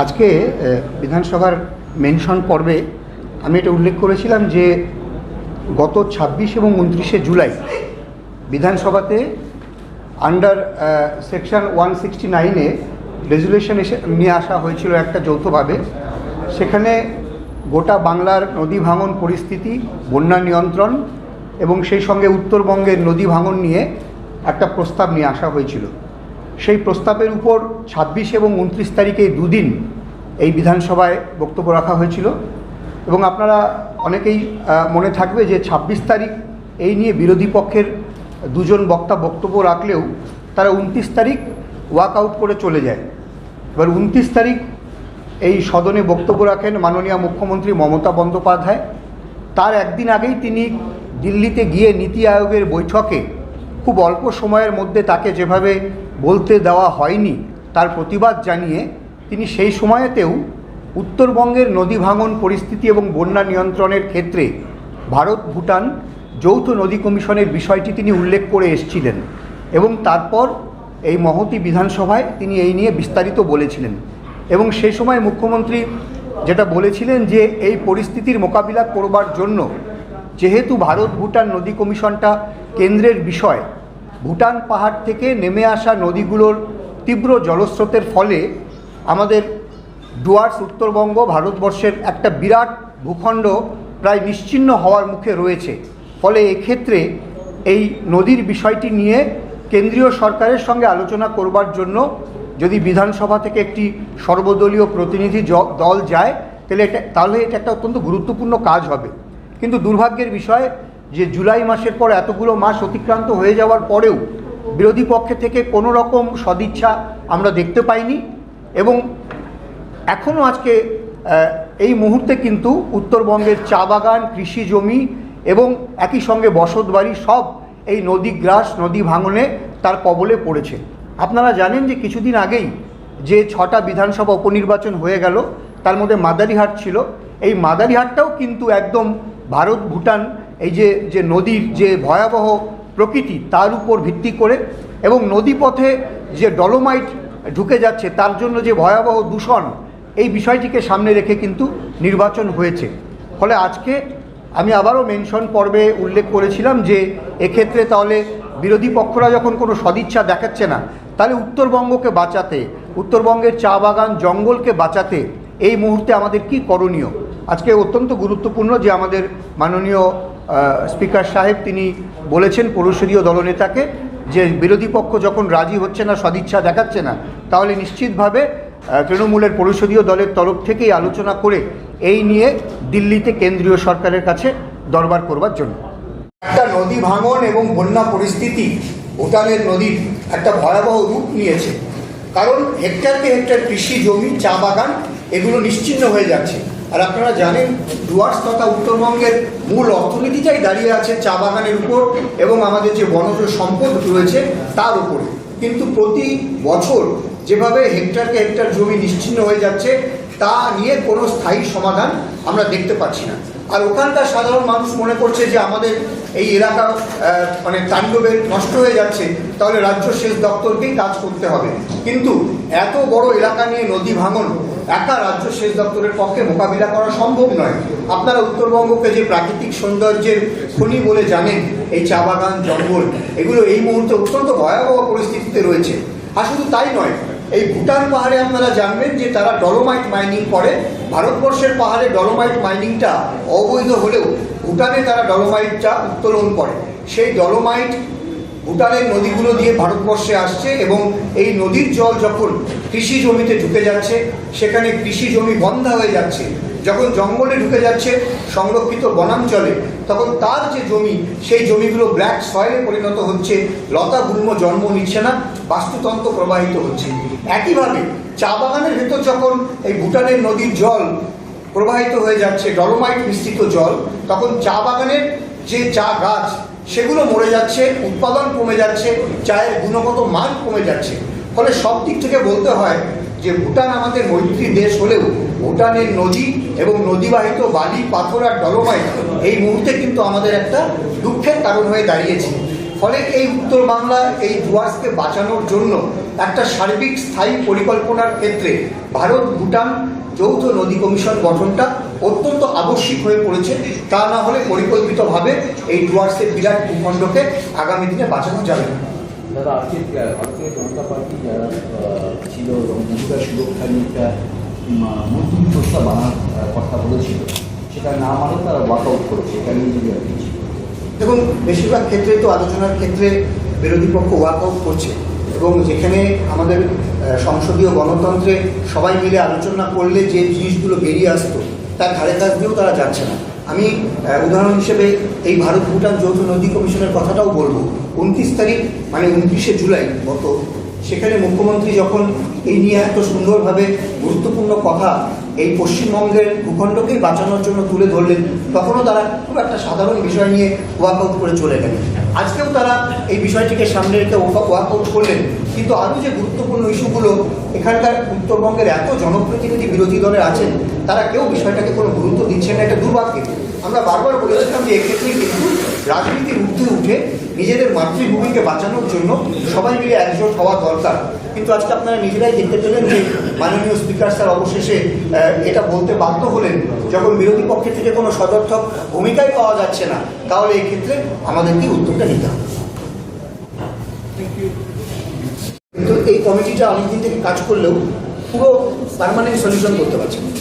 আজকে বিধানসভার মেনশন পর্বে আমি এটা উল্লেখ করেছিলাম যে গত ছাব্বিশ এবং উনত্রিশে জুলাই বিধানসভাতে আন্ডার সেকশন ওয়ান সিক্সটি নাইনে রেজুলেশন এসে নিয়ে আসা হয়েছিল একটা যৌথভাবে। সেখানে গোটা বাংলার নদী ভাঙন পরিস্থিতি, বন্যা নিয়ন্ত্রণ এবং সেই সঙ্গে উত্তরবঙ্গের নদী ভাঙন নিয়ে একটা প্রস্তাব নিয়ে আসা হয়েছিল। সেই প্রস্তাবের উপর ছাব্বিশ এবং উনত্রিশ তারিখে দুদিন এই বিধানসভায় বক্তব্য রাখা হয়েছিল। এবং আপনারা অনেকেই মনে থাকবে যে ছাব্বিশ তারিখ এই নিয়ে বিরোধী পক্ষের দুজন বক্তা বক্তব্য রাখলেও তারা উনত্রিশ তারিখ ওয়াক আউট করে চলে যায়। এবার উনত্রিশ তারিখ এই সদনে বক্তব্য রাখেন মাননীয় মুখ্যমন্ত্রী মমতা বন্দ্যোপাধ্যায়। তার একদিন আগেই তিনি দিল্লিতে গিয়ে নীতি আয়োগের বৈঠকে খুব অল্প সময়ের মধ্যে তাকে যেভাবে দেওয়া হয়নি, তার প্রতিবাদ জানিয়ে তিনি সেই সময়েতেও উত্তরবঙ্গের নদী ভাঙন পরিস্থিতি এবং বন্যা নিয়ন্ত্রণের ক্ষেত্রে ভারত ভুটান যৌথ নদী কমিশনের বিষয়টি তিনি উল্লেখ করে এসছিলেন এবং তারপর এই মহতি বিধানসভায় তিনি এই নিয়ে বিস্তারিত বলেছিলেন। এবং সেই সময় মুখ্যমন্ত্রী যেটা বলেছিলেন যে এই পরিস্থিতির মোকাবিলা করবার জন্য যেহেতু ভারত ভুটান নদী কমিশনটা কেন্দ্রের বিষয় ভুটান পাহাড় থেকে নেমে আসা নদীগুলোর তীব্র জলস্রোতের ফলে আমাদের ডুয়ার্স উত্তরবঙ্গ ভারতবর্ষের একটা বিরাট ভূখণ্ড প্রায় নিশ্চিহ্ন হওয়ার মুখে রয়েছে। ফলে এক্ষেত্রে এই নদীর বিষয়টি নিয়ে কেন্দ্রীয় সরকারের সঙ্গে আলোচনা করবার জন্য যদি বিধানসভা থেকে একটি সর্বদলীয় প্রতিনিধি দল যায়, তাহলে এটা তাহলে এটা একটা অত্যন্ত গুরুত্বপূর্ণ কাজ হবে। কিন্তু দুর্ভাগ্যের বিষয় যে জুলাই মাসের পর এতগুলো মাস অতিক্রান্ত হয়ে যাওয়ার পরেও বিরোধী পক্ষে থেকে কোনো রকম সদিচ্ছা আমরা দেখতে পাইনি এবং এখনও আজকে এই মুহূর্তে কিন্তু উত্তরবঙ্গের চা বাগান, কৃষি জমি এবং একই সঙ্গে বসতবাড়ি সব এই নদী গ্রাস, নদী ভাঙনে তার কবলে পড়েছে। আপনারা জানেন যে কিছুদিন আগেই যে ছটা বিধানসভা উপনির্বাচন হয়ে গেল, তার মধ্যে মাদারিহাট ছিল। এই মাদারিহাটটাও কিন্তু একদম ভারত ভুটান এই যে যে নদীর যে ভয়াবহ প্রকৃতি, তার উপর ভিত্তি করে এবং নদীপথে যে ডলোমাইট ঢুকে যাচ্ছে, তার জন্য যে ভয়াবহ দূষণ, এই বিষয়টিকে সামনে রেখে কিন্তু নির্বাচন হয়েছে। ফলে আজকে আমি আবারও মেনশন পর্বে উল্লেখ করেছিলাম যে, এক্ষেত্রে তাহলে বিরোধী পক্ষরা যখন কোনো সদিচ্ছা দেখাচ্ছে না, তাহলে উত্তরবঙ্গকে বাঁচাতে, উত্তরবঙ্গের চা বাগান জঙ্গলকে বাঁচাতে এই মুহূর্তে আমাদের কি করণীয়? আজকে অত্যন্ত গুরুত্বপূর্ণ যে আমাদের মাননীয় স্পিকার সাহেব তিনি বলেছেন পরিষদীয় দলনেতাকে যে বিরোধী পক্ষ যখন রাজি হচ্ছে না, সদিচ্ছা দেখাচ্ছে না, তাহলে নিশ্চিতভাবে তৃণমূলের পরিষদীয় দলের তরফ থেকেই আলোচনা করে এই নিয়ে দিল্লিতে কেন্দ্রীয় সরকারের কাছে দরবার করবার জন্য। একটা নদী ভাঙন এবং বন্যা পরিস্থিতি ভুটানের নদীর একটা ভয়াবহ রূপ নিয়েছে। কারণ হেক্টরকে হেক্টর কৃষি জমি, চা বাগান, এগুলো নিশ্চিহ্ন হয়ে যাচ্ছে। আর আপনারা জানেন, ডুয়ার্স তথা উত্তরবঙ্গের মূল অর্থনীতিটাই দাঁড়িয়ে আছে চা বাগানের উপর এবং আমাদের যে বনজ সম্পদ রয়েছে তার উপরে। কিন্তু প্রতি বছর যেভাবে হেক্টরকে হেক্টর জমি নিশ্চিহ্ন হয়ে যাচ্ছে, তা নিয়ে কোনো স্থায়ী সমাধান আমরা দেখতে পাচ্ছি না। আর ওখানকার সাধারণ মানুষ মনে করছে যে আমাদের এই এলাকা মানে তাণ্ডবে নষ্ট হয়ে যাচ্ছে, তাহলে রাজ্য সেচ দপ্তরকেই কাজ করতে হবে। কিন্তু এত বড় এলাকা নিয়ে নদী ভাঙন একা রাজ্য সেচ দপ্তরের পক্ষে মোকাবিলা করা সম্ভব নয়। আপনারা উত্তরবঙ্গকে যে প্রাকৃতিক সৌন্দর্যের খনি বলে জানেন, এই চা বাগান, জঙ্গল, এগুলো এই মুহূর্তে অত্যন্ত ভয়াবহ পরিস্থিতিতে রয়েছে। আর শুধু তাই নয়, এই ভুটান পাহাড়ে আপনারা জানবেন যে তারা ডলোমাইট মাইনিং করে। ভারতবর্ষের পাহাড়ে ডলোমাইট মাইনিংটা অবৈধ হলেও ভুটানে তারা ডলোমাইটটা উত্তোলন করে। সেই ডলোমাইট ভুটানের নদীগুলো দিয়ে ভারতবর্ষে আসছে এবং এই নদীর জল যখন কৃষি জমিতে ঢুকে যাচ্ছে, সেখানে কৃষি জমি বন্ধা হয়ে যাচ্ছে। যখন জঙ্গলে ঢুকে যাচ্ছে সংরক্ষিত বনাঞ্চলে, তখন তার যে জমি, সেই জমিগুলো ব্ল্যাক সয়েলে পরিণত হচ্ছে। লতা গুল্ম জন্ম নিচ্ছে না, বাস্তুতন্ত্র প্রবাহিত হচ্ছে। একইভাবে চা বাগানের ভেতর যখন এই ভুটানের নদীর জল প্রবাহিত হয়ে যাচ্ছে, ডলোমাইট মিশ্রিত জল, তখন চা বাগানের যে চা গাছ সেগুলো মরে যাচ্ছে, উৎপাদন কমে যাচ্ছে, চায়ের গুণগত মান কমে যাচ্ছে। ফলে সব দিক থেকে বলতে হয় যে ভুটান আমাদের মৈত্রী দেশ হলেও ভুটানের নদী এবং নদীবাহিত বালি, পাথর আর ডলোমাইট এই মুহূর্তে কিন্তু আমাদের একটা দুঃখের কারণ হয়ে দাঁড়িয়েছে। ফলে এই উত্তর বাংলা, এই ডুয়ার্সকে বাঁচানোর জন্য একটা সার্বিক স্থায়ী পরিকল্পনার ক্ষেত্রে ভারত, ভুটান যৌথ নদী কমিশন গঠনটা অত্যন্ত আবশ্যিক হয়ে পড়েছে। তা না হলে পরিকল্পিতভাবে এই ডুয়ার্সের বিরাট ভূখণ্ডকে আগামী দিনে বাঁচানো যাবে না। দাদা আজকে ভারতীয় জনতা পার্টি যারা ছিল এবং মহিলা সুরক্ষা নিয়ে একটা উম, নতুন প্রস্তাব আনার কথা বলেছিল সেটা না মানে তারা ওয়াক আউট করেছে এটা নিয়ে যদি দেখুন বেশিরভাগ ক্ষেত্রে তো আলোচনার ক্ষেত্রে বিরোধী পক্ষ ওয়াকআউট করছে এবং যেখানে আমাদের সংসদীয় গণতন্ত্রে সবাই মিলে আলোচনা করলে যে জিনিসগুলো বেরিয়ে আসতো তার ধারে কাছ দিয়েও তারা যাচ্ছে না। আমি উদাহরণ হিসেবে এই ভারত ভুটান যৌথ নদী কমিশনের কথাটাও বলব। উনত্রিশ তারিখ মানে উনত্রিশে জুলাই গত সেখানে মুখ্যমন্ত্রী যখন এই নিয়ে এত সুন্দরভাবে গুরুত্বপূর্ণ কথা এই পশ্চিমবঙ্গের ভূখণ্ডকেই বাঁচানোর জন্য তুলে ধরলেন, তখনও তারা খুব একটা সাধারণ বিষয় নিয়ে ওয়াকআউট করে চলে গেলেন। আজকেও তারা এই বিষয়টিকে সামনে রেখে ওয়াকআউট করলেন। কিন্তু আরও যে গুরুত্বপূর্ণ ইস্যুগুলো, এখানকার উত্তরবঙ্গের এত জনপ্রতিনিধি বিরোধী দলের আছেন, তারা কেউ বিষয়টাকে কোনো গুরুত্ব দিচ্ছেন না, এটা দুর্ভাগ্যের। আমরা বারবার বলেছিলাম যে এক্ষেত্রে কিন্তু রাজনীতির উর্ধে উঠে নিজেদের মাতৃভূমিকে বাঁচানোর জন্য সবাই মিলে একজোট হওয়া দরকার। কিন্তু আজকে আপনারা নিজেরাই দেখতে পেলেন যে মাননীয় স্পিকার স্যার অবশেষে এটা বলতে বাধ্য হলেন যখন বিরোধী পক্ষের থেকে কোনো সদর্থক ভূমিকাই পাওয়া যাচ্ছে না তাহলে এক্ষেত্রে আমাদেরকে উদ্যোগটা নিতে হবে। কিন্তু এই কমিটিটা অনেকদিন থেকে কাজ করলেও পুরো পারমানেন্ট সলিউশন করতে পারছে না।